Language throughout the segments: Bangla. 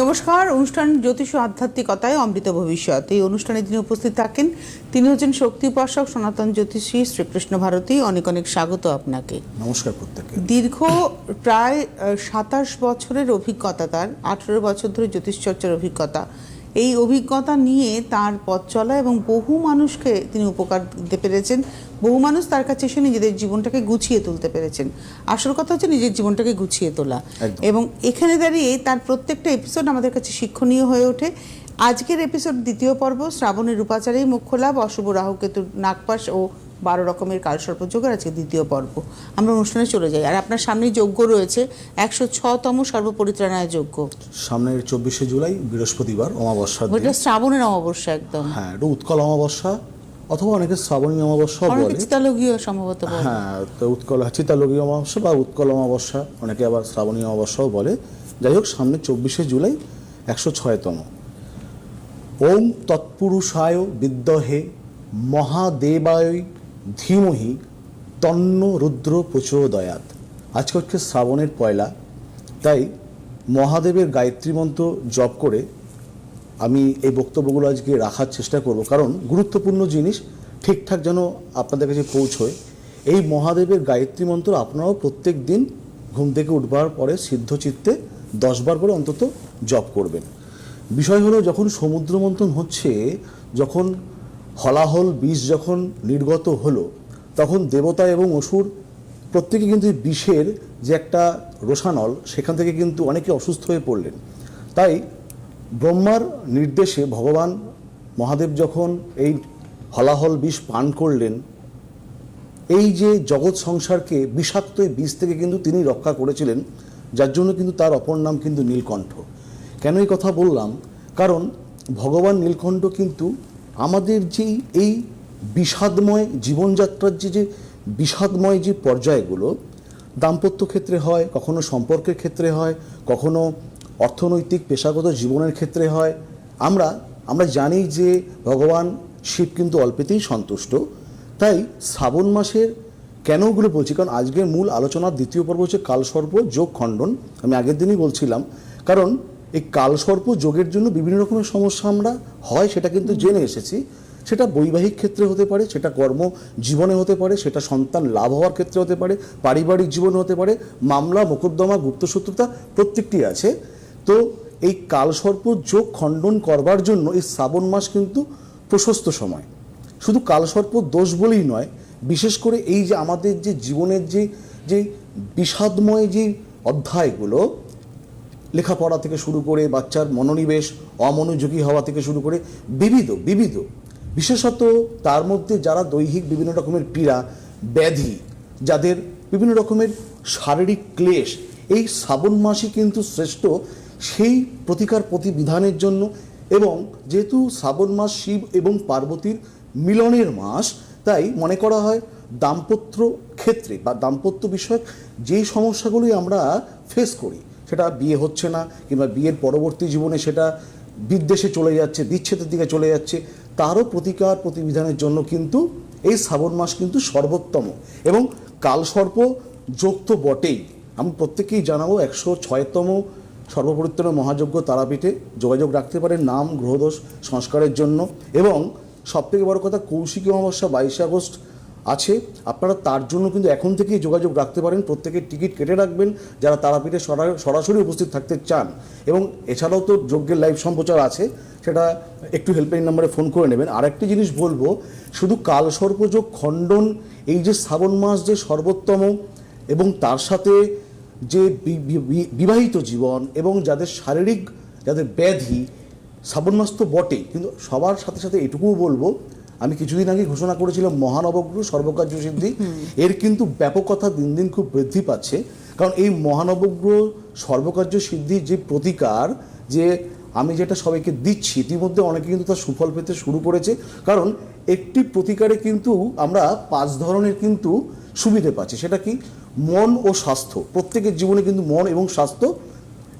নমস্কার। অনুষ্ঠান জ্যোতিষ ও আধ্যাত্মিকতায় অমৃত ভবিষ্যৎ। এই অনুষ্ঠানে যিনি উপস্থিত থাকেন তিনি হচ্ছেন শক্তি উপাসক সনাতন জ্যোতিষী শ্রীকৃষ্ণ ভারতী। অনেক অনেক স্বাগত আপনাকে। নমস্কার প্রত্যেককে। দীর্ঘ প্রায় সাতাশ বছরের অভিজ্ঞতা তার আঠেরো বছর ধরে জ্যোতিষ চর্চার অভিজ্ঞতা। এই অভিজ্ঞতা নিয়ে তার পথ চলা এবং বহু মানুষকে তিনি উপকার দিতে পেরেছেন। বহু মানুষ তার কাছে এসে নিজেদের জীবনটাকে গুছিয়ে তুলতে পেরেছেন। আসল কথা হচ্ছে নিজের জীবনটাকে গুছিয়ে তোলা। এবং এখানে দাঁড়িয়ে তার প্রত্যেকটা এপিসোড আমাদের কাছে শিক্ষণীয় হয়ে ওঠে। আজকের এপিসোড দ্বিতীয় পর্ব শ্রাবণের রূপাচারী মুখ্য লাভ অশুভ রাহুকেতুর নাগপাশ ও বারো রকমের কালসর্পযোগের আজকে দ্বিতীয় পর্ব। আমরা অনুষ্ঠানে চলে যাই। আর আপনার সামনে যজ্ঞ রয়েছে একশো ছতম সর্বপরিত্রাণায় যজ্ঞ। সামনের চব্বিশে জুলাই বৃহস্পতিবার অমাবস্যা ওইটা শ্রাবণের অমাবস্যা একদম। হ্যাঁ এটা উৎকল অমাবস্যা অথবা অনেকে শ্রাবণী অমাবস্যা বলে। চিতালগীয় সম্ভবত হ্যাঁ তো উৎকল চিতালগী অমাবস্যা বা উৎকল অমাবস্যা অনেকে আবার শ্রাবণী অমাবস্যাও বলে। যাই হোক সামনে চব্বিশে জুলাই একশো ছয়তম। ওং তৎপুরুষায় বিদ্যহে মহাদেবায় ধীমহি তন্ন রুদ্র প্রচুর প্রচোদয়াত আজকে হচ্ছে শ্রাবণের পয়লা, তাই মহাদেবের গায়ত্রী মন্ত্র জপ করে আমি এই বক্তব্যগুলো আজকে রাখার চেষ্টা করব। কারণ গুরুত্বপূর্ণ জিনিস, ঠিকঠাক যেন আপনাদের কাছে পৌঁছয়। এই মহাদেবের গায়ত্রী মন্ত্র আপনারাও প্রত্যেক দিন ঘুম থেকে উঠবার পরে সিদ্ধ চিত্তে দশবার করে অন্তত জপ করবেন। বিষয় হলো, যখন সমুদ্র মন্থন হচ্ছে, যখন হলাহল বিষ যখন নির্গত হলো, তখন দেবতা এবং অসুর প্রত্যেকে কিন্তু বিষের যে একটা রোষানল সেখান থেকে কিন্তু অনেকে অসুস্থ হয়ে পড়লেন। তাই ব্রহ্মার নির্দেশে ভগবান মহাদেব যখন এই হলাহল বিষ পান করলেন, এই যে জগৎ সংসারকে বিষাক্ত এই বীজ থেকে কিন্তু তিনি রক্ষা করেছিলেন, যার জন্য কিন্তু তার অপর নাম কিন্তু নীলকণ্ঠ। কেন এই কথা বললাম? কারণ ভগবান নীলকণ্ঠ কিন্তু আমাদের যেই এই বিষাদময় জীবনযাত্রার যে যে বিষাদময় যে পর্যায়গুলো, দাম্পত্য ক্ষেত্রে হয়, কখনো সম্পর্কের ক্ষেত্রে হয়, কখনো অর্থনৈতিক, পেশাগত জীবনের ক্ষেত্রে হয়, আমরা আমরা জানি যে ভগবান শিব কিন্তু অল্পেতেই সন্তুষ্ট। তাই শ্রাবণ মাসের কেন ওগুলো বলছি? কারণ আজকের মূল আলোচনার দ্বিতীয় পর্ব হচ্ছে কালসর্প যোগ খণ্ডন আমি আগের দিনই বলছিলাম। কারণ এই কালসর্প যোগের জন্য বিভিন্ন রকমের সমস্যা আমরা হয় সেটা কিন্তু জেনে এসেছি। সেটা বৈবাহিক ক্ষেত্রে হতে পারে সেটা কর্ম জীবনে হতে পারে সেটা সন্তান লাভ হওয়ার ক্ষেত্রে হতে পারে পারিবারিক জীবনে হতে পারে মামলা মোকদ্দমা গুপ্তশত্রুতা প্রত্যেকটি আছে। তো এই কালসর্প যোগ খণ্ডন করবার জন্য এই শ্রাবণ মাস কিন্তু প্রশস্ত সময়। শুধু কালসর্প দোষ বলেই নয় বিশেষ করে এই যে আমাদের যে জীবনের যে যে বিষাদময় যে অধ্যায়গুলো লেখাপড়া থেকে শুরু করে বাচ্চার মনোনিবেশ, অমনোযোগী হওয়া থেকে শুরু করে বিবিধ বিবিধ। বিশেষত তার মধ্যে যারা দৈহিক বিভিন্ন রকমের পীড়া, ব্যাধি, যাদের বিভিন্ন রকমের শারীরিক ক্লেশ, এই শ্রাবণ মাসই কিন্তু শ্রেষ্ঠ সেই প্রতিকার প্রতিবিধানের জন্য এবং যেহেতু শ্রাবণ মাস শিব এবং পার্বতীর মিলনের মাস, তাই মনে করা হয় দাম্পত্য ক্ষেত্রে বা দাম্পত্য বিষয়ক যেই সমস্যাগুলি আমরা ফেস করি সেটা বিয়ে হচ্ছে না কিংবা বিয়ের পরবর্তী জীবনে সেটা বিদ্বেষে চলে যাচ্ছে, বিচ্ছেদের দিকে চলে যাচ্ছে, তারও প্রতিকার প্রতিবিধানের জন্য কিন্তু এই শ্রাবণ মাস কিন্তু সর্বোত্তম। এবং কালসর্প যোগ তো বটেই। আমি প্রত্যেকেই জানাব, একশো ছয়তম সর্বপরিত্রাণ মহাযজ্ঞ তারাপীঠে যোগাযোগ রাখতে পারেন নাম, গ্রহদোষ, সংস্কারের জন্য। এবং সবথেকে বড় কথা, কৌশিকী অমাবস্যা বাইশে আগস্ট আছে, আপনারা তার জন্য কিন্তু এখন থেকেই যোগাযোগ রাখতে পারেন। প্রত্যেকের টিকিট কেটে রাখবেন, যারা তারাপীঠে সরা- সরাসরি উপস্থিত থাকতে চান। এবং এছাড়াও তো যজ্ঞের লাইভ সম্প্রচার আছে, সেটা একটু হেল্পলাইন নাম্বারে ফোন করে নেবেন। আর একটি জিনিস বলব, শুধু কালসর্পযোগ খণ্ডন, এই যে শ্রাবণ মাস যে সর্বোত্তম, এবং তার সাথে যে বিবাহিত জীবন এবং যাদের শারীরিক, যাদের ব্যাধি, শ্রাবণ মাস তো বটেই। কিন্তু সবার সাথে সাথে এটুকুও বলব আমি কিছুদিন আগে ঘোষণা করেছিলাম মহানবগ্রহ সর্বকার্য সিদ্ধি এর কিন্তু ব্যাপকতা দিন দিন খুব বৃদ্ধি পাচ্ছে। কারণ এই মহানবগ্রহ সর্বকার্য সিদ্ধির যে প্রতিকার, যে আমি যেটা সবাইকে দিচ্ছি, ইতিমধ্যে অনেকে কিন্তু তার সুফল পেতে শুরু করেছে। কারণ একটি প্রতিকারে কিন্তু আমরা পাঁচ ধরনের কিন্তু সুবিধে পাচ্ছি। সেটা কি? মন ও স্বাস্থ্য। প্রত্যেকের জীবনে কিন্তু মন এবং স্বাস্থ্য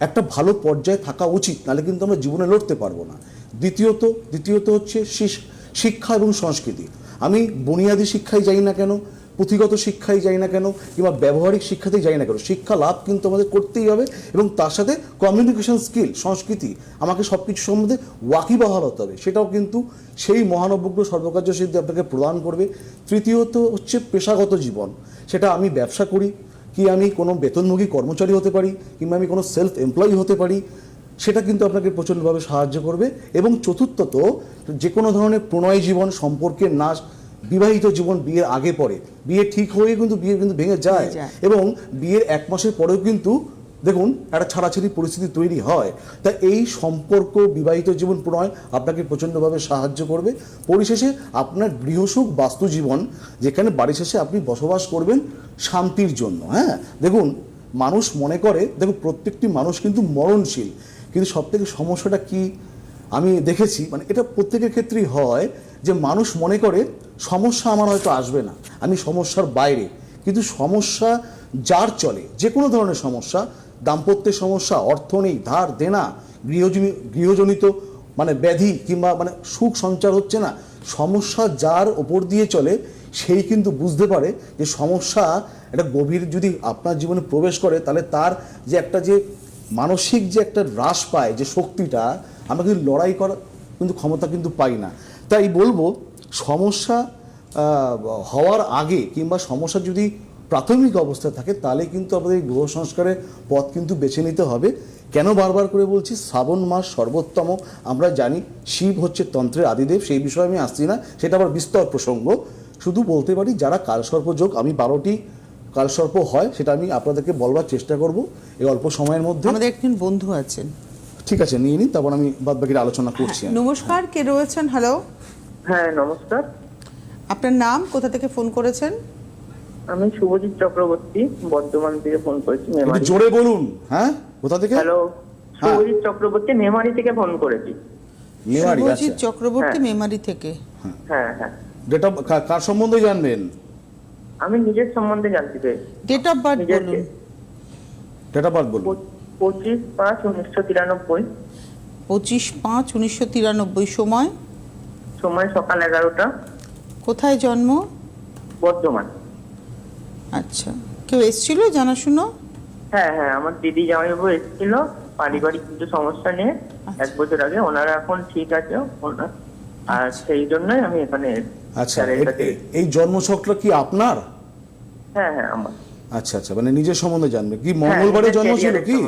একটা ভালো পর্যায়ে থাকা উচিত। নাহলে কিন্তু আমরা জীবনে লড়তে পারব না। দ্বিতীয়ত দ্বিতীয়ত হচ্ছে শিশ- শিক্ষা এবং সংস্কৃতি। আমি বুনিয়াদী শিক্ষায় যাই না কেন, পুঁথিগত শিক্ষাই যাই না কেন, কিংবা ব্যবহারিক শিক্ষাতেই যাই না কেন। শিক্ষা লাভ কিন্তু আমাদের করতেই হবে এবং তার সাথে কমিউনিকেশন স্কিল সংস্কৃতি, আমাকে সব কিছু সম্বন্ধে ওয়াকিবহাল হতে হবে। সেটাও কিন্তু সেই মহানবগ্র সর্বকার্য সিদ্ধি আপনাকে প্রদান করবে। তৃতীয়ত হচ্ছে পেশাগত জীবন। সেটা আমি ব্যবসা করি, কি আমি কোনো বেতনভোগী কর্মচারী হতে পারি, কিংবা আমি কোনো সেলফ এমপ্লয়ি হতে পারি সেটা কিন্তু আপনাকে প্রচণ্ডভাবে সাহায্য করবে এবং চতুর্থত যে কোনো ধরনের প্রণয় জীবন সম্পর্কের নাশ বিবাহিত জীবন বিয়ের আগে পরে। বিয়ে ঠিক হয়ে কিন্তু বিয়ে কিন্তু ভেঙে যায়। এবং বিয়ের এক মাসের পরেও কিন্তু দেখুন একটা ছাড়াছাড়ি পরিস্থিতি তৈরি হয়। তা এই সম্পর্ক বিবাহিত জীবন প্রণয় আপনাকে প্রচণ্ডভাবে সাহায্য করবে। পরিশেষে আপনার গৃহসুখ বাস্তু জীবন যেখানে বাড়ি শেষে আপনি বসবাস করবেন শান্তির জন্য হ্যাঁ? দেখুন মানুষ মনে করে দেখুন প্রত্যেকটি মানুষ কিন্তু মরণশীল। কিন্তু সব থেকে সমস্যাটা কি? আমি দেখেছি মানে এটা প্রত্যেকের ক্ষেত্রেই হয় যে মানুষ মনে করে সমস্যা আমার হয়তো আসবে না, আমি সমস্যার বাইরে। কিন্তু সমস্যা যার চলে, যে কোনো ধরনের সমস্যা, দাম্পত্যের সমস্যা, অর্থ নেই, ধার, দেনা, গৃহজনি, গৃহজনিত মানে ব্যাধি কিংবা মানে সুখ সঞ্চার হচ্ছে না, সমস্যা যার ওপর দিয়ে চলে, সেই কিন্তু বুঝতে পারে যে সমস্যা একটা গভীর যদি আপনার জীবনে প্রবেশ করে, তাহলে তার যে একটা যে মানসিক যে একটা হ্রাস পায়, যে শক্তিটা, আমরা কিন্তু লড়াই করার কিন্তু ক্ষমতা কিন্তু পাই না। তাই বলব, সমস্যা হওয়ার আগে কিংবা সমস্যা যদি প্রাথমিক অবস্থায় থাকে, তাহলে কিন্তু আমাদের গ্রহ সংস্কারের পথ কিন্তু বেছে নিতে হবে। কেন বারবার করে বলছি, শ্রাবণ মাস সর্বোত্তম, আমরা জানি শিব হচ্ছে তন্ত্রের আদিদেব, সেই বিষয়ে আমি আসছি না, সেটা আবার বিস্তর প্রসঙ্গ। শুধু বলতে পারি, যারা কালসর্প যোগ আমি বারোটি কালসর্প হয় সেটা আমি আপনাদেরকে বলবার চেষ্টা করব এই অল্প সময়ের মধ্যে। আমাদের একজন বন্ধু আছেন। ঠিক আছে নিয়ে নিন তারপর আমি বাদ বাকির আলোচনা করছি। নমস্কার কে রয়েছেন? হ্যালো হ্যাঁ নমস্কার। আপনার নাম কোথা থেকে ফোন করেছেন? আমি শুভজিৎ চক্রবর্তী বর্ধমান থেকে ফোন করেছি মেমারি। জোরে বলুন হ্যাঁ? কোথা থেকে? হ্যালো হ্যাঁ। শুভজিৎ চক্রবর্তী মেমারি থেকে ফোন করেছি। মেমারি শুভজিৎ আচ্ছা। চক্রবর্তী হ্যাঁ। মেমারি থেকে। হ্যাঁ হ্যাঁ। ডেটা কার সম্বন্ধে জানবেন? আমি নিজের সম্বন্ধে জানতে চাই ডেট অফ বার্থ বলুন। ডেটা বার্থ বলুন। পঁচ- পঁচিশ পাঁচ উনিশশো তিরানব্বই। পঁচিশ পাঁচ উনিশশো তিরানব্বই সময়? সময় সকাল এগারোটা। কোথায় জন্ম? বর্ধমান। আচ্ছা। কেউ এসছিল জানাশুনো? হ্যাঁ হ্যাঁ আমার দিদি জামাইবাবু এসেছিল। পারিবারিক কিছু সমস্যা নিয়ে এক বছর আগে। ওনারা এখন ঠিক আছে। ওনার আর সেই জন্যই আমি এখানে আচ্ছা এই জন্মছকটা কি আপনার? হ্যাঁ হ্যাঁ আমার। আচ্ছা আচ্ছা মানে নিজের সম্বন্ধে জানবে। কি মঙ্গলবারে নিজের জন্ম ছিল কি?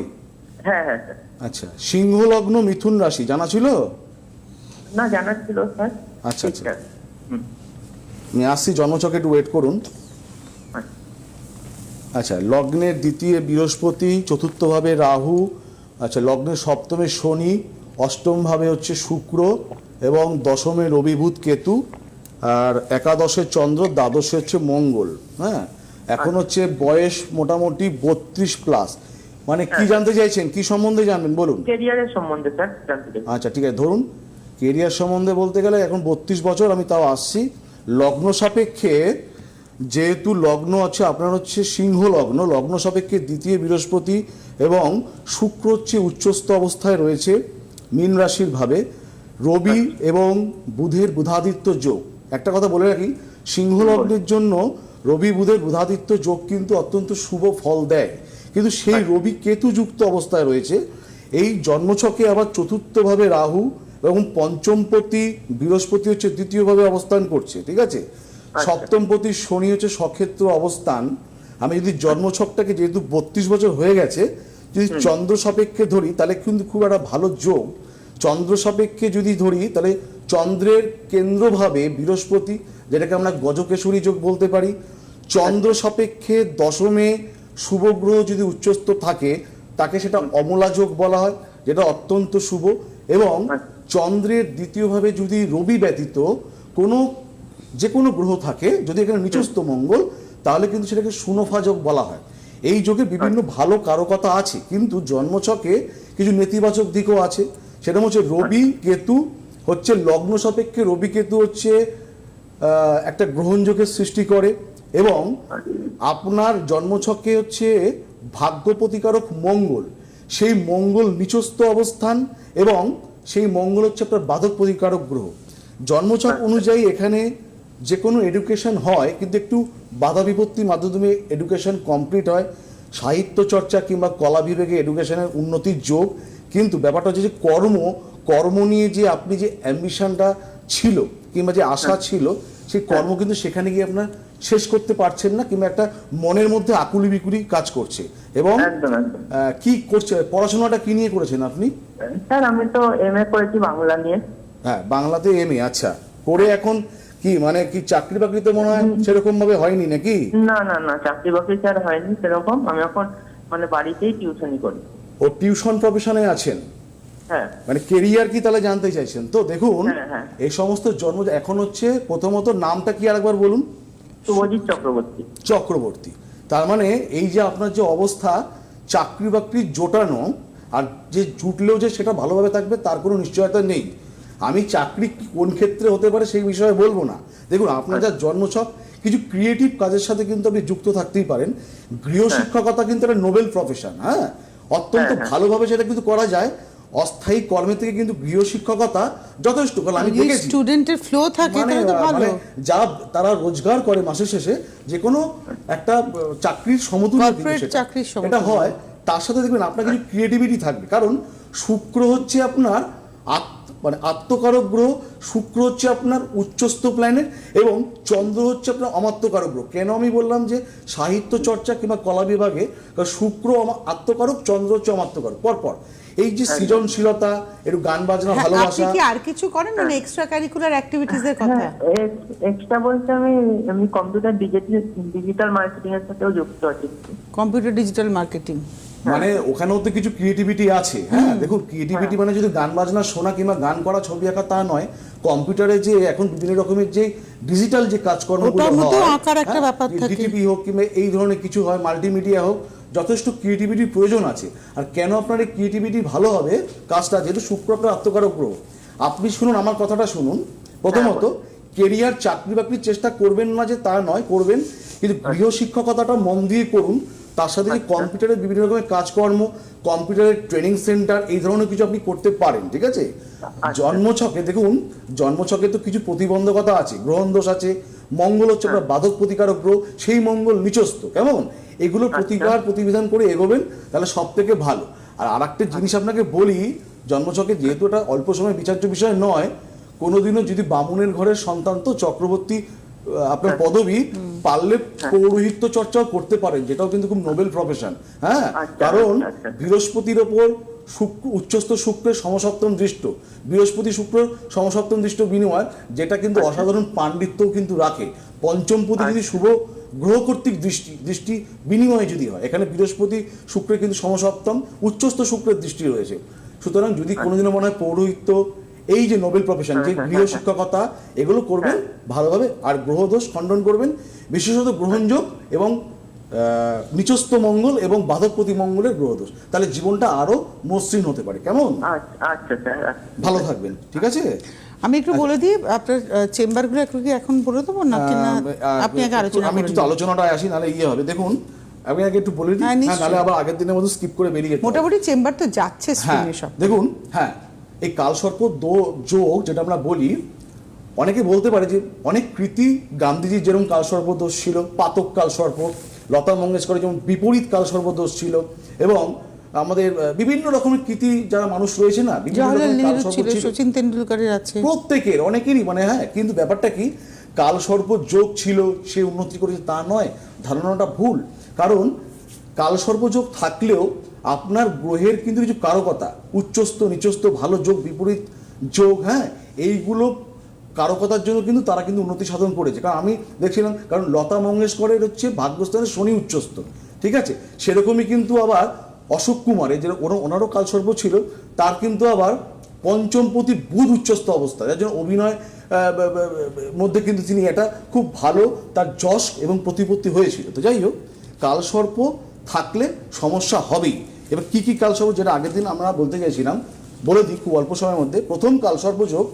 হ্যাঁ হ্যাঁ আচ্ছা সিংহ লগ্ন মিথুন রাশি জানা ছিল? না জানার ছিল স্যার। আচ্ছা, আচ্ছা। আমি আসছি জন্মছকে একটু ওয়েট করুন। আচ্ছা। আচ্ছা লগ্নের দ্বিতীয় বৃহস্পতি চতুর্থভাবে রাহু আচ্ছা লগ্নের সপ্তমে শনি অষ্টমভাবে হচ্ছে শুক্র এবং দশমে রবিভূত কেতু আর একাদশে চন্দ্র দ্বাদশে হচ্ছে মঙ্গল হ্যাঁ? এখন হচ্ছে বয়স মোটামুটি বত্রিশ প্লাস মানে কি জানতে চাইছেন? কি সম্বন্ধে জানবেন? বলুন। ক্যারিয়ারের সম্বন্ধে স্যার আচ্ছা ঠিক আছে ধরুন। কেরিয়ার সম্বন্ধে বলতে গেলে এখন বত্রিশ বছর আমি তাও আসছি। লগ্ন সাপেক্ষে যেহেতু লগ্ন আছে আপনার হচ্ছে সিংহ লগ্ন লগ্ন সাপেক্ষে দ্বিতীয় বৃহস্পতি এবং শুক্র হচ্ছে উচ্চস্থ অবস্থায় রয়েছে মীন রাশির ভাবে। রবি এবং বুধের বুধাদিত্য যোগ। একটা কথা বলে রাখি সিংহ লগ্নের জন্য রবি বুধের বুধাদিত্য যোগ কিন্তু অত্যন্ত শুভ ফল দেয়। কিন্তু সেই রবি কেতু যুক্ত অবস্থায় রয়েছে। এই জন্মছকে আবার চতুর্থভাবে রাহু এবং পঞ্চমপতি বৃহস্পতি হচ্ছে দ্বিতীয়ভাবে অবস্থান করছে ঠিক আছে? সপ্তমপতি শনি হচ্ছে সক্ষেত্র অবস্থান। আমি যদি জন্মছকটাকে যেহেতু বত্রিশ বছর হয়ে গেছে যদি চন্দ্র সাপেক্ষে ধরি তাহলে কিন্তু খুব একটা ভালো যোগ। চন্দ্র সাপেক্ষে যদি ধরি তাহলে চন্দ্রের কেন্দ্রভাবে বৃহস্পতি যেটাকে আমরা গজকেশরী যোগ বলতে পারি চন্দ্র সাপেক্ষে দশমে শুভ গ্রহ যদি উচ্চস্থ থাকে তাকে সেটা অমলা যোগ বলা হয় যেটা অত্যন্ত শুভ। এবং চন্দ্রের দ্বিতীয়ভাবে যদি রবি ব্যতীত কোনো যে কোনো গ্রহ থাকে যদি এখানে নিচস্থ মঙ্গল তাহলে কিন্তু সেটাকে সুনফা যোগ বলা হয়। এই যোগে বিভিন্ন ভালো কারকতা আছে কিন্তু জন্মছকে কিছু নেতিবাচক দিকও আছে। সেটা হচ্ছে রবি কেতু হচ্ছে লগ্ন সাপেক্ষে রবি কেতু হচ্ছে একটা গ্রহণযোগের সৃষ্টি করে এবং আপনার জন্মছকে হচ্ছে ভাগ্য প্রতিকারক মঙ্গল। সেই মঙ্গল নিচস্থ অবস্থান এবং সেই মঙ্গল হচ্ছে আপনার বাধক প্রতিকারক গ্রহ। জন্মছক অনুযায়ী এখানে যে কোনো এডুকেশন হয়, কিন্তু একটু বাধা বিপত্তির মাধ্যমে এডুকেশন কমপ্লিট হয়। সাহিত্য চর্চা কিংবা কলা বিভাগে এডুকেশনের উন্নতির যোগ। কিন্তু ব্যাপারটা হচ্ছে যে কর্ম কর্ম নিয়ে যে আপনি যে অ্যাম্বিশনটা ছিল কিংবা যে আশা ছিল সেই কর্ম কিন্তু সেখানে গিয়ে আপনার শেষ করতে পারছেন না কিংবা একটা মনের মধ্যে আকুলি বিকুলি কাজ করছে। এবং কি করছে পড়াশোনাটা কি নিয়ে করেছেন আপনি? স্যার আমি তো এম এ করেছি বাংলা নিয়ে। হ্যাঁ বাংলাতে এম এ আচ্ছা। করে এখন কি মানে কি চাকরি বাকরি তো মনে হয় সেরকম ভাবে হয়নি নাকি? না না না চাকরি বাকরি স্যার হয়নি সেরকম। আমি এখন মানে বাড়িতেই টিউশনই করি। ও টিউশন প্রফেশনে আছেন? হ্যাঁ মানে কেরিয়ার কি তাহলে জানতে চাইছেন? তো দেখুন হ্যাঁ, হ্যাঁ। এই সমস্ত জন্ম এখন হচ্ছে প্রথমত নামটা কি আরেকবার বলুন? শুভজিৎ চক্রবর্তী। চক্রবর্তী। তার মানে এই যে আপনার যে অবস্থা চাকরি বাকরি জোটানো আর যে জুটলেও যে সেটা ভালোভাবে থাকবে তার কোনো নিশ্চয়তা নেই। আমি চাকরি কোন ক্ষেত্রে হতে পারে সেই বিষয়ে বলব না। দেখুন আপনার যা জন্মছক কিছু ক্রিয়েটিভ কাজের সাথে কিন্তু আপনি যুক্ত থাকতেই পারেন। গৃহ শিক্ষকতা কিন্তু একটা নোবেল প্রফেশন হ্যাঁ? অত্যন্ত হ্যাঁ, হ্যাঁ। ভালোভাবে সেটা কিন্তু করা যায়। অস্থায়ী কর্মের থেকে কিন্তু গৃহ শিক্ষকতা যথেষ্ট কারণ আমি দেখেছি। স্টুডেন্টের ফ্লো থাকে মানে তাহলে তো ভালো। মানে যা তারা রোজগার করে মাসের শেষে যে কোনো একটা চাকরির সমতুল্য চাকরির এটা হয় তার সাথে দেখবেন আপনার কিছু ক্রিয়েটিভিটি থাকবে। কারণ শুক্র হচ্ছে আপনার মানে আত্মকারক গ্রহ শুক্র হচ্ছে আপনার উচ্চস্থ প্ল্যানেট এবং চন্দ্র হচ্ছে আপনার অমাত্যকারক গ্রহ। কেন আমি বললাম যে সাহিত্য চর্চা কিংবা কলা বিভাগে শুক্র আত্মকারক চন্দ্র হচ্ছে অমাত্যকারক পরপর এই যে সৃজনশীলতা একটু গান বাজনা হ্যাঁ, আপনি কি আর কিছু করেন মানে এক্সট্রা কারিকুলার অ্যাক্টিভিটিস এর কথা? হ্যাঁ এক্সট্রা বলতে আমি আমি কম্পিউটার ডিজিটাল ডিজিটাল মার্কেটিং এর সাথেও যুক্ত আছি। কম্পিউটার ডিজিটাল মার্কেটিং মানে ওখানেও তো কিছু ক্রিয়েটিভিটি আছে হ্যাঁ? দেখুন ক্রিয়েটিভিটি মানে যদি গান বাজনা শোনা কিংবা গান করা ছবি আঁকা তা নয় কম্পিউটারে যে এখন বিভিন্ন রকমের যে ডিজিটাল যে কাজকর্মগুলো হয়, আঁকার একটা হ্যাঁ, ব্যাপার ডিটিপি হোক কিংবা এই ধরনের কিছু হয় মাল্টিমিডিয়া হোক যথেষ্ট ক্রিয়েটিভিটির প্রয়োজন আছে। আর কেন আপনার এই ক্রিয়েটিভিটি ভালো হবে? কাজটা যেহেতু শুক্র আপনার আত্মকারক গ্রহ। আপনি শুনুন আমার কথাটা শুনুন। প্রথমত কেরিয়ার চাকরি বাকরির চেষ্টা করবেন না যে তা নয় করবেন। কিন্তু গৃহ শিক্ষকতাটা মন দিয়ে করুন। তার সাথে যে কম্পিউটারের বিভিন্ন রকমের কাজকর্ম কম্পিউটারের ট্রেনিং সেন্টার এই ধরনের কিছু আপনি করতে পারেন ঠিক আছে? জন্মছকে দেখুন জন্মছকে তো কিছু প্রতিবন্ধকতা আছে গ্রহণ দোষ আছে মঙ্গল হচ্ছে আপনার বাধক প্রতিকারক গ্রহ সেই মঙ্গল নিচস্ত কেমন? এগুলো প্রতিকার প্রতিবিধান করে এগোবেন তাহলে সব থেকে ভালো। আর আরেকটা জিনিস আপনাকে বলি জন্মছকে যেহেতু এটা অল্প সময় বিচার্য বিষয় নয় কোনোদিনও যদি বামুনের ঘরের সন্তান তো চক্রবর্তী আপনার পদবী পারলে পৌরোহিত্য চর্চাও করতে পারেন যেটাও কিন্তু খুব নোবেল প্রফেশন হ্যাঁ? আচ্ছা, কারণ আচ্ছা। বৃহস্পতির ওপর শুক্র উচ্চস্থ শুক্রের সমসপ্তম দৃষ্ট বৃহস্পতি শুক্র সমসপ্তম দৃষ্ট বিনিময় যেটা কিন্তু অসাধারণ পাণ্ডিত্যও কিন্তু রাখে। পঞ্চমপতি যদি শুভ গ্রহ কর্তৃক দৃষ্টি দৃষ্টি বিনিময়ে যদি হয় এখানে বৃহস্পতি শুক্রের কিন্তু সমসপ্তম উচ্চস্থ শুক্রের দৃষ্টি রয়েছে। সুতরাং যদি কোনোদিনও মনে হয় পৌরোহিত্য এই যে নোবেল প্রফেশন যে গৃহ শিক্ষকতা এগুলো করবেন ভালোভাবে আর গ্রহদোষ খণ্ডন করবেন। বিশেষত গ্রহণযোগ এবং আহ, নিচস্থ মঙ্গল এবং বাধকপতি মঙ্গলের গ্রহদোষ তাহলে জীবনটা আরও মসৃণ হতে পারে। কেমন? আচ্ছা আচ্ছা আচ্ছা। ভালো থাকবেন। ঠিক আছে? আমি একটু বলে দিই আপনার চেম্বারগুলো একটু কি এখন বলে দেবো না আপনি আগে আলোচনা আমি একটু নিন। আলোচনাটায় আসি নাহলে ইয়ে হবে। দেখুন আমি আগে একটু বলে দিই। হ্যাঁ, হ্যাঁ নাহলে আবার আগের দিনের মতো স্কিপ করে বেরিয়ে যেতে মোটামুটি চেম্বার তো যাচ্ছে হ্যাঁ স্ক্রিনে সব। দেখুন হ্যাঁ এই কালসর্প দো- যোগ যেটা আমরা বলি অনেকে বলতে পারে যে অনেক কৃতি গান্ধীজির যেরকম কালসর্প দোষ ছিল পাতক কালসর্প লতা মঙ্গেশকরের যেমন বিপরীত কালসর্প দোষ ছিল এবং আমাদের বিভিন্ন রকমের কৃতি যারা মানুষ রয়েছে না। সচিন তেন্ডুলকারের আছে। প্রত্যেকের অনেকেরই মানে হ্যাঁ কিন্তু ব্যাপারটা কি কালসর্প যোগ ছিল সে উন্নতি করেছে তা নয় ধারণাটা ভুল। কারণ কালসর্প যোগ থাকলেও আপনার গ্রহের কিন্তু কিছু কারকতা উচ্চস্থ নিচস্থ ভালো যোগ বিপরীত যোগ হ্যাঁ এইগুলো কারকতার জন্য কিন্তু তারা কিন্তু উন্নতি সাধন করেছে। কারণ আমি দেখছিলাম কারণ লতা মঙ্গেশকরের হচ্ছে ভাগ্যস্থানে শনি উচ্চস্থ ঠিক আছে? সেরকমই কিন্তু আবার অশোক কুমারের যে ওনারও কালসর্প ছিল, তার কিন্তু আবার পঞ্চমপতি বুধ উচ্চস্থ অবস্থা। যার জন্য অভিনয় মধ্যে কিন্তু তিনি এটা খুব ভালো তার যশ এবং প্রতিপত্তি হয়েছিল। তো যাই হোক কালসর্প থাকলে সমস্যা হবেই। এবার কী কী কালসর্প যেটা আগের দিন আমরা বলতে গেছিলাম বলে দিই খুব অল্প সময়ের মধ্যে। প্রথম কালসর্প যোগ,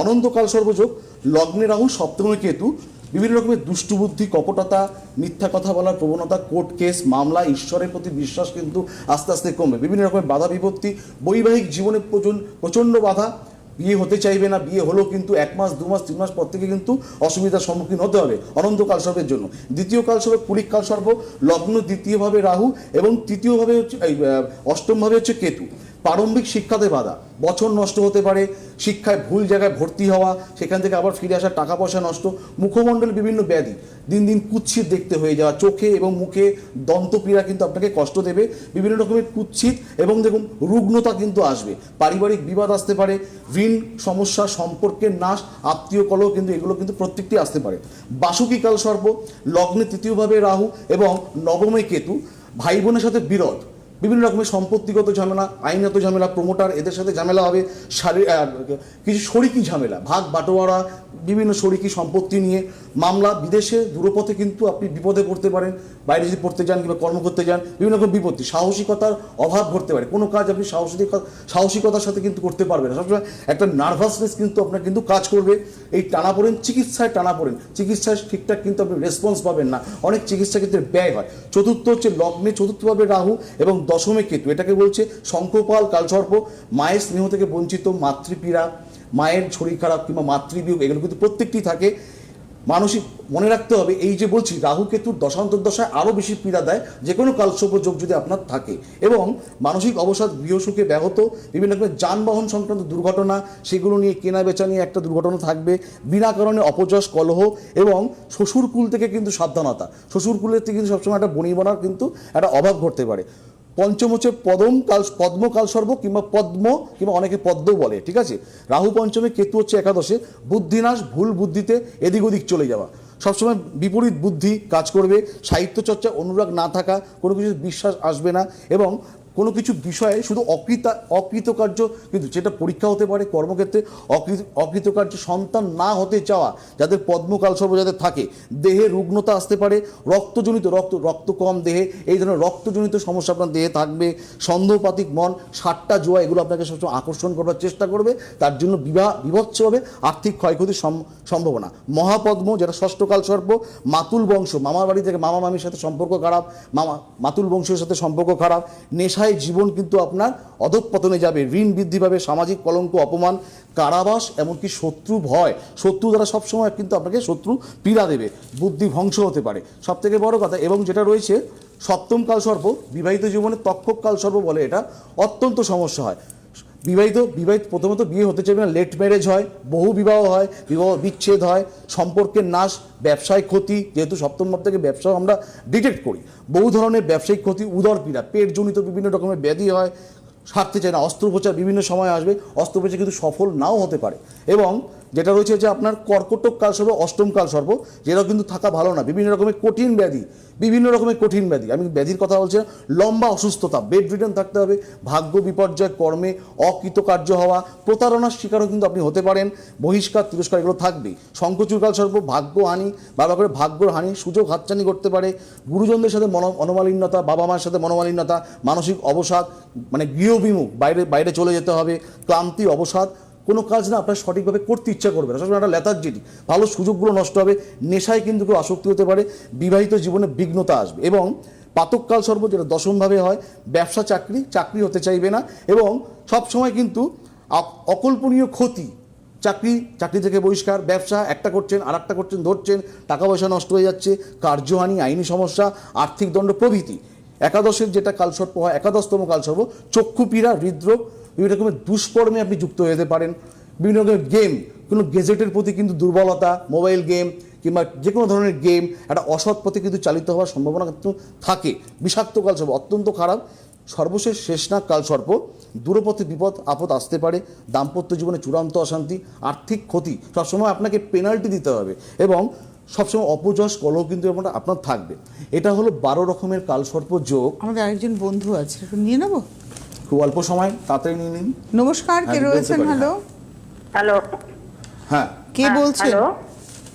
অনন্ত কালসর্প যোগ, লগ্নে রাহু সপ্তমে কেতু বিভিন্ন রকমের দুষ্টু বুদ্ধি কপটতা, মিথ্যা কথা বলার প্রবণতা, কোর্ট কেস, মামলা, ঈশ্বরের প্রতি বিশ্বাস কিন্তু আস্তে আস্তে কমবে। বিভিন্ন রকমের বাধা বিপত্তি, বৈবাহিক জীবনে প্রচণ্ড বাধা। বিয়ে হতে চাইবে না, বিয়ে হলেও কিন্তু এক মাস, দু মাস, তিন মাস পর থেকে কিন্তু অসুবিধার সম্মুখীন হতে হবে অনন্ত কালসর্পের জন্য। দ্বিতীয় কালসর্প কুলিক কালসর্প, লগ্ন দ্বিতীয়ভাবে রাহু এবং তৃতীয়ভাবে হচ্ছে অষ্টমভাবে হচ্ছে কেতু। প্রারম্ভিক শিক্ষাতে বাধা। বছর নষ্ট হতে পারে, শিক্ষায় ভুল জায়গায় ভর্তি হওয়া, সেখান থেকে আবার ফিরে আসা টাকা পয়সা নষ্ট, মুখমণ্ডলে বিভিন্ন ব্যাধি। দিন দিন কুচ্ছিত দেখতে হয়ে যাওয়া, চোখে এবং মুখে দন্তপীড়া কিন্তু আপনাকে কষ্ট দেবে, বিভিন্ন রকমের কুচ্ছিত এবং দেখুন রুগ্নতা কিন্তু আসবে। পারিবারিক বিবাদ আসতে পারে, ঋণ, সমস্যা, সম্পর্কের নাশ, আত্মীয় কলহ কিন্তু, এগুলো কিন্তু প্রত্যেকটি আসতে পারে। বাসুকি কাল সর্প লগ্নে তৃতীয়ভাবে রাহু এবং নবমে কেতু, ভাই বোনের সাথে বিরোধ। বিভিন্ন রকমের সম্পত্তিগত ঝামেলা আইনগত ঝামেলা প্রমোটার এদের সাথে ঝামেলা হবে শারী- আহ, কিছু শরিকি ঝামেলা ভাগ বাটোয়ারা বিভিন্ন শরিকি সম্পত্তি নিয়ে মামলা বিদেশে দূরপথে কিন্তু আপনি বিপদে পড়তে পারেন বাইরে যদি পড়তে যান কিংবা কর্ম করতে যান বিভিন্ন রকম বিপত্তি সাহসিকতার অভাব ঘটতে পারে কোনো কাজ আপনি সাহসিকতা সাহসিকতার সাথে কিন্তু করতে পারবেন না। সবসময় একটা নার্ভাসনেস কিন্তু আপনার কিন্তু কাজ করবে এই টানা পড়েন চিকিৎসায় টানা পড়েন চিকিৎসায় ঠিকঠাক কিন্তু আপনি রেসপন্স পাবেন না অনেক চিকিৎসা ক্ষেত্রে ব্যয় হয়। চতুর্থ হচ্ছে লগ্নে চতুর্থভাবে রাহু এবং দশমে কেতু, এটাকে বলছে শঙ্খপাল কালসর্প, মায়ের স্নেহ থেকে বঞ্চিত মাতৃপীড়া, মায়ের শরীর খারাপ কিংবা মাতৃবিয়োগ, এগুলো কিন্তু প্রত্যেকটি থাকে। মানসিক মনে রাখতে হবে, এই যে বলছি, রাহু কেতুর দশান্তর্দশায় আরও বেশি পীড়া দেয়, যে কোনো কালসর্প যোগ যদি আপনার থাকে। এবং মানসিক অবসাদ গৃহসুখে ব্যাহত, বিভিন্ন রকমের যানবাহন সংক্রান্ত দুর্ঘটনা, সেগুলো নিয়ে কেনা বেচা নিয়ে একটা দুর্ঘটনা থাকবে, বিনা কারণে অপযশ, কলহ এবং শ্বশুরকুল থেকে কিন্তু সাবধানতা। শ্বশুরকুলের থেকে কিন্তু সবসময় একটা বনিবনার কিন্তু একটা অভাব ঘটতে পারে। পঞ্চম হচ্ছে পদম কাল, পদ্ম কালসর্ব কিংবা পদ্ম কিংবা অনেকে পদ্ম বলে, ঠিক আছে? রাহু পঞ্চমে কেতু হচ্ছে একাদশে, বুদ্ধিনাশ, ভুল বুদ্ধিতে এদিক ওদিক চলে যাওয়া। সবসময় বিপরীত বুদ্ধি কাজ করবে, সাহিত্য চর্চা অনুরাগ না থাকা, কোনো কিছু বিশ্বাস আসবে না এবং কোনো কিছু বিষয়ে শুধু অকৃতা, অকৃতকার্য কিন্তু যেটা পরীক্ষা হতে পারে কর্মক্ষেত্রে অকৃত অকৃতকার্য সন্তান না হতে চাওয়া, যাদের পদ্মকাল সর্ব যাদের থাকে, দেহে রুগ্নতা আসতে পারে, রক্তজনিত রক্ত রক্ত কম দেহে, এই ধরনের রক্তজনিত সমস্যা আপনার দেহে থাকবে, সন্দেহপাতিক মন, সাতটা জোয়া, এগুলো আপনাকে সবসময় আকর্ষণ করবার চেষ্টা করবে, তার জন্য বিবাহ, বিভৎস হবে, আর্থিক ক্ষয়ক্ষতির সম- সম্ভাবনা। মহাপদ্ম যেটা ষষ্ঠকাল সর্প, মাতুল বংশ, মামার বাড়ি থেকে মামা মামির সাথে সম্পর্ক খারাপ, মামা, মাতুল বংশের সাথে সম্পর্ক খারাপ নেশায় জীবন কিন্তু আপনার অধঃপতনে যাবে। ঋণ বৃদ্ধি পাবে, সামাজিক কলঙ্ক, অপমান, কারাবাস, এমনকি শত্রু ভয়। শত্রু দ্বারা সবসময় কিন্তু আপনাকে শত্রু পীড়া দেবে, বুদ্ধি ধ্বংস হতে পারে। সব থেকে বড় কথা, এবং যেটা রয়েছে, সপ্তম কাল সর্প বিবাহিত জীবনে তক্ষক কাল সর্প বলে এটা, অত্যন্ত সমস্যা হয়। বিবাহিত বিবাহিত প্রথমত বিয়ে হতে চাইবে না লেট ম্যারেজ হয়, বহু বিবাহ হয়, বিবাহ বিচ্ছেদ হয়, সম্পর্কের নাশ ব্যবসায় ক্ষতি, যেহেতু সপ্তম ভাব থেকে ব্যবসা আমরা ডিটেক্ট করি। বহু ধরনের ব্যবসায়িক ক্ষতি, উদর পীড়া, পেটজনিত বিভিন্ন রকমের ব্যাধি হয়, সারতে চায় না, অস্ত্রোপচার বিভিন্ন সময় আসবে, অস্ত্রোপচার কিন্তু সফল নাও হতে পারে। এবং যেটা রয়েছে যে আপনার কর্কটক কাল সর্ব অষ্টম কাল সর্ব যেটাও কিন্তু থাকা ভালো না। বিভিন্ন রকমের কঠিন ব্যাধি বিভিন্ন রকমের কঠিন ব্যাধি। আমি ব্যাধির কথা বলছি না, লম্বা অসুস্থতা বেড রিটার্ন থাকতে হবে ভাগ্য বিপর্যয় কর্মে অকৃতকার্য হওয়া প্রতারণার শিকারও কিন্তু আপনি হতে পারেন বহিষ্কার তিরস্কার এগুলো থাকবেই। শঙ্কচুরকাল সর্ব ভাগ্য হানি বাবা করে ভাগ্যর হানি সুযোগ হাতছানি করতে পারে গুরুজনদের সাথে মন মনোমালিন্যতা বাবা মার সাথে মনোমালিন্যতা মানসিক অবসাদ মানে গৃহবিমুখ বাইরে বাইরে চলে যেতে হবে ক্লান্তি অবসাদ কোনো কাজ না আপনার সঠিকভাবে করতে ইচ্ছা করবে না। সবসময় একটা লেথার্জিটি ভালো সুযোগগুলো নষ্ট হবে, নেশায় কিন্তু কেউ আসক্তি হতে পারে, বিবাহিত জীবনে বিঘ্নতা আসবে এবং পাতককাল সর্ব যেটা দশমভাবে হয়, ব্যবসা, চাকরি চাকরি হতে চাইবে না এবং সবসময় কিন্তু অকল্পনীয় ক্ষতি, চাকরি চাকরি থেকে বহিষ্কার, ব্যবসা, একটা করছেন আর একটা করছেন, ধরছেন টাকা পয়সা নষ্ট হয়ে যাচ্ছে, কার্যহানি, আইনি সমস্যা, আর্থিক দণ্ড প্রভৃতি। একাদশের যেটা কালসর্প হয়, একাদশতম কালসর্প চক্ষু পীড়া হৃদরোগ বিভিন্ন রকমের দুষ্কর্মে আপনি যুক্ত হয়ে যেতে পারেন। বিভিন্ন রকমের গেম কোনো গেজেটের প্রতি কিন্তু দুর্বলতা মোবাইল গেম কিংবা যে কোনো ধরনের গেম একটা অসৎ পথে কিন্তু চালিত হওয়ার সম্ভাবনা কিন্তু থাকে। বিষাক্ত কালসর্প অত্যন্ত খারাপ। সর্বশেষ শেষনাগ কালসর্প দূরপথে বিপদ, আপদ আসতে পারে। দাম্পত্য জীবনে চূড়ান্ত অশান্তি, আর্থিক ক্ষতি, সবসময় আপনাকে পেনাল্টি দিতে হবে এবং সবসময় অপযশ কলহ কিন্তু আপনার থাকবে। এটা হলো বারো রকমের কালসর্প যোগ। আমাদের আরেকজন বন্ধু আছে নিয়ে নেব? খুব অল্প সময় তাড়াতাড়ি নিয়ে নিন। নমস্কার কে হ্যাঁ, বলতে রয়েছেন? পারি, হ্যালো। হ্যালো। হ্যাঁ। কে বলছেন? হ্যালো।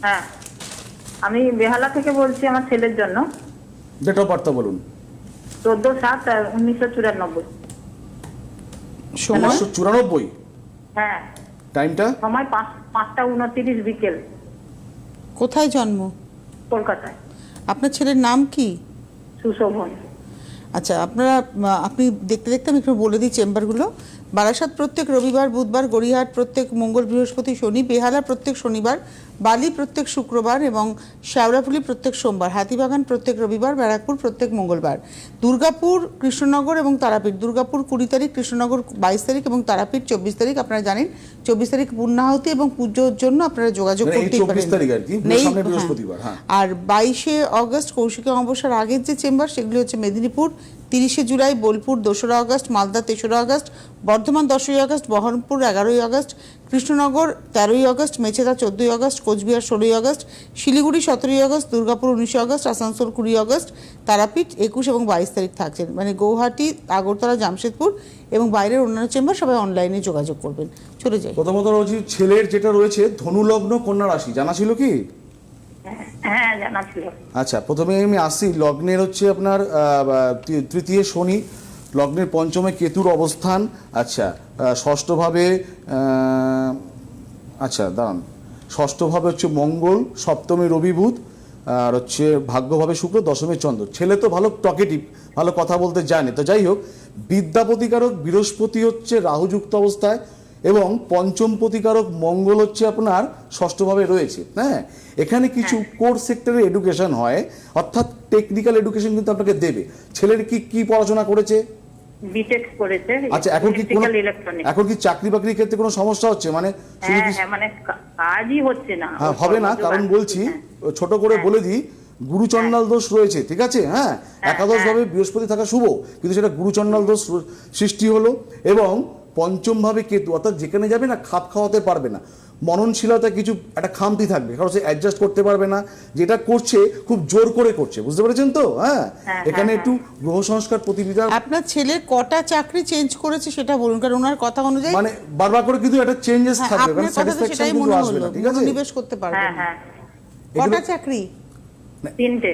হ্যাঁ। আমি বেহালা থেকে বলছি আমার ছেলের জন্য। ডেট অফ বার্থ বলুন। চোদ্দ সাত উনিশশো চুরানব্বই। সময়? উনিশশো চুরানব্বই? হ্যাঁ। টাইমটা? সময় পাঁচ পাঁচটা উনত্রিশ বিকেল। কোথায় জন্ম? কলকাতায়। আপনার ছেলের নাম কি? সুশোভন। আচ্ছা আপনারা আপনি দেখতে দেখতে আমি একটু বলে দিই চেম্বারগুলো। বারাসাত প্রত্যেক রবিবার বুধবার গড়িয়াহাট প্রত্যেক মঙ্গল বৃহস্পতি শনি বেহালা প্রত্যেক শনিবার বালি প্রত্যেক শুক্রবার এবং শ্যাওড়াফুলি প্রত্যেক সোমবার হাতিবাগান প্রত্যেক রবিবার ব্যারাকপুর প্রত্যেক মঙ্গলবার। দুর্গাপুর কৃষ্ণনগর এবং তারাপীঠ। দুর্গাপুর কুড়ি তারিখ কৃষ্ণনগর বাইশ তারিখ এবং তারাপীঠ চব্বিশ তারিখ। আপনারা জানেন চব্বিশ তারিখ পূর্ণাহুতি এবং পুজোর জন্য আপনারা যোগাযোগ মানে করতেই পারেন। হ্যাঁ। হ্যাঁ। আর বাইশে অগস্ট কৌশিকী অমাবস্যার আগের যে চেম্বার সেগুলি হচ্ছে মেদিনীপুর। তিরিশে জুলাই বোলপুর দোসরা আগস্ট, মালদা তেসরা আগস্ট, বর্ধমান দশই আগস্ট, বহরমপুর এগারোই আগস্ট, কৃষ্ণনগর তেরোই আগস্ট, মেছেদা চোদ্দোই আগস্ট, কোচবিহার ষোলোই আগস্ট, শিলিগুড়ি সতেরোই আগস্ট, দুর্গাপুর উনিশে আগস্ট, আসানসোল কুড়ি আগস্ট, তারাপীঠ একুশ এবং বাইশ তারিখ থাকছেন। মানে গৌহাটি, আগরতলা, জামশেদপুর এবং বাইরের অন্যান্য চেম্বার সবাই অনলাইনে যোগাযোগ করবেন। চলে যাই। প্রথমত রয়েছে ছেলের যেটা রয়েছে, ধনুলগ্ন কন্যা রাশি। জানা ছিল কি? হ্যাঁ আচ্ছা প্রথমে আমি আসি, লগ্নের হচ্ছে আপনার তৃতীয় শনি, লগ্নের পঞ্চমে কেতুর অবস্থান। আচ্ছা ষষ্ঠভাবে আচ্ছা দাঁড়ান। ষষ্ঠভাবে হচ্ছে মঙ্গল, সপ্তমে রবি বুধ, আর হচ্ছে ভাগ্যভাবে শুক্র, দশমে চন্দ্র। ছেলে তো ভালো টকেটিভ, ভালো কথা বলতে জানে। তো যাই হোক বিদ্যা প্রতিকারক বৃহস্পতি হচ্ছে রাহুযুক্ত অবস্থায় এবং পঞ্চম প্রতিকারক মঙ্গল হচ্ছে আপনার ষষ্ঠভাবে রয়েছে হ্যাঁ? এখানে কিছু কোর সেক্টরের এডুকেশন হয় অর্থাৎ টেকনিক্যাল এডুকেশন কিন্তু আপনাকে দেবে। ছেলের কি কি পড়াশোনা করেছে? বিটেক করেছে। আচ্ছা এখন কি কোনো এখন কি চাকরি বাকরির ক্ষেত্রে কোনো সমস্যা হচ্ছে? মানে হ্যাঁ হ্যাঁ মানে কাজই হচ্ছে না। হ্যাঁ হবে না কারণ বলছি হ্যাঁ। ছোট করে বলে দিই গুরুচণ্ডাল দোষ রয়েছে ঠিক আছে? হ্যাঁ একাদশ ভাবে বৃহস্পতি থাকা শুভ কিন্তু সেটা গুরুচণ্ডাল দোষ সৃষ্টি হলো এবং পঞ্চম ভাবে কেতু অর্থাৎ যেখানে যাবে না খাপ খাওয়াতে পারবে না। মননশীলতা কিছু একটা খামতি থাকবে কারণ সে অ্যাডজাস্ট করতে পারবে না। যেটা করছে খুব জোর করে করছে বুঝতে পেরেছেন তো? হ্যাঁ? হ্যাঁ, এখানে হ্যাঁ, একটু গ্রহ সংস্কার প্রতিবিধা আপনার ছেলে কটা চাকরি চেঞ্জ করেছে সেটা বলুন কারণ ওনার কথা অনুযায়ী মানে বারবার করে কিন্তু একটা চেঞ্জেস হ্যাঁ, থাকবে মানে স্যাটিসফ্যাকশন কিন্তু আসবে না ঠিক আছে? মনোনিবেশ করতে পারবেন হ্যাঁ হ্যাঁ। কটা চাকরি? তিনটে।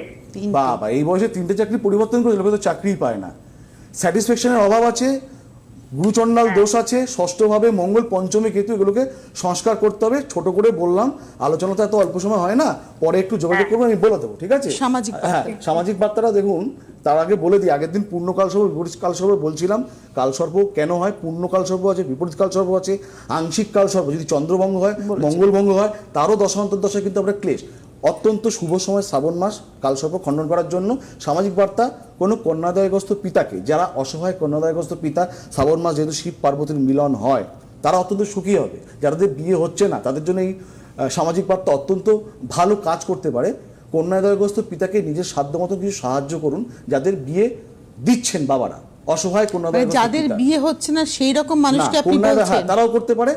বাবা এই বয়সে তিনটে চাকরি পরিবর্তন করে লোকে তো চাকরিই পায় না। স্যাটিসফ্যাকশনের অভাব আছে গুরুচণ্ডাল দোষ আছে ষষ্ঠভাবে মঙ্গল পঞ্চমে কেতু এগুলোকে সংস্কার করতে হবে। ছোট করে বললাম আলোচনা তো এত অল্প সময় হয় না পরে একটু যোগাযোগ করব আমি বলে দেবো ঠিক আছে? সামাজিক হ্যাঁ সামাজিক বার্তাটা দেখুন তার আগে বলে দিই আগের দিন পূর্ণকাল সর্ব বিপরীত কাল সর্ব বলছিলাম কাল সর্ব কেন হয়? পূর্ণকাল সর্ব আছে বিপরীত কাল সর্ব আছে আংশিক কাল সর্ব যদি চন্দ্রভঙ্গ হয় মঙ্গলভঙ্গ হয় তারও দশান্তর দশায় কিন্তু আমরা ক্লেশ। অত্যন্ত শুভ সময় শ্রাবণ মাস কালসর্প খণ্ডন করার জন্য। সামাজিক বার্তা কোনো কন্যাদয়গ্রস্ত পিতাকে যারা অসহায় কন্যাদয়গ্রস্ত পিতা শ্রাবণ মাস যেহেতু শিব পার্বতীর মিলন হয় তারা অত্যন্ত সুখী হবে। যাদের বিয়ে হচ্ছে না তাদের জন্য এই সামাজিক বার্তা অত্যন্ত ভালো কাজ করতে পারে। কন্যাদয়গ্রস্ত পিতাকে নিজের সাধ্য মতো কিছু সাহায্য করুন যাদের বিয়ে দিচ্ছেন বাবারা। অসহায় মানে কন্যাদয়গ্রস্ত যাদের বিয়ে হচ্ছে না সেই রকম মানুষকে আপনি বলছেন হ্যাঁ, তারাও করতে পারে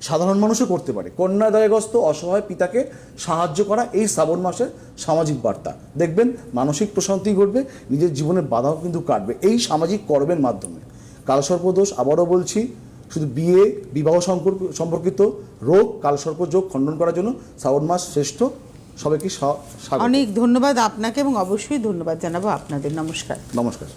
সাধারণ মানুষও করতে পারে। কন্যাদায়গ্রস্ত অসহায় পিতাকে সাহায্য করা এই শ্রাবণ মাসের সামাজিক বার্তা। দেখবেন মানসিক প্রশান্তি ঘটবে নিজের জীবনের বাধাও কিন্তু কাটবে। এই সামাজিক কর্মের মাধ্যমে। কালসর্পদোষ আবারও বলছি শুধু বিয়ে বিবাহ সম্পর্ক- সম্পর্কিত রোগ কালসর্প যোগ খণ্ডন করার জন্য শ্রাবণ মাস শ্রেষ্ঠ। সবাইকে স্বা- অনেক ধন্যবাদ আপনাকে এবং অবশ্যই ধন্যবাদ জানাব আপনাদের। নমস্কার। নমস্কার।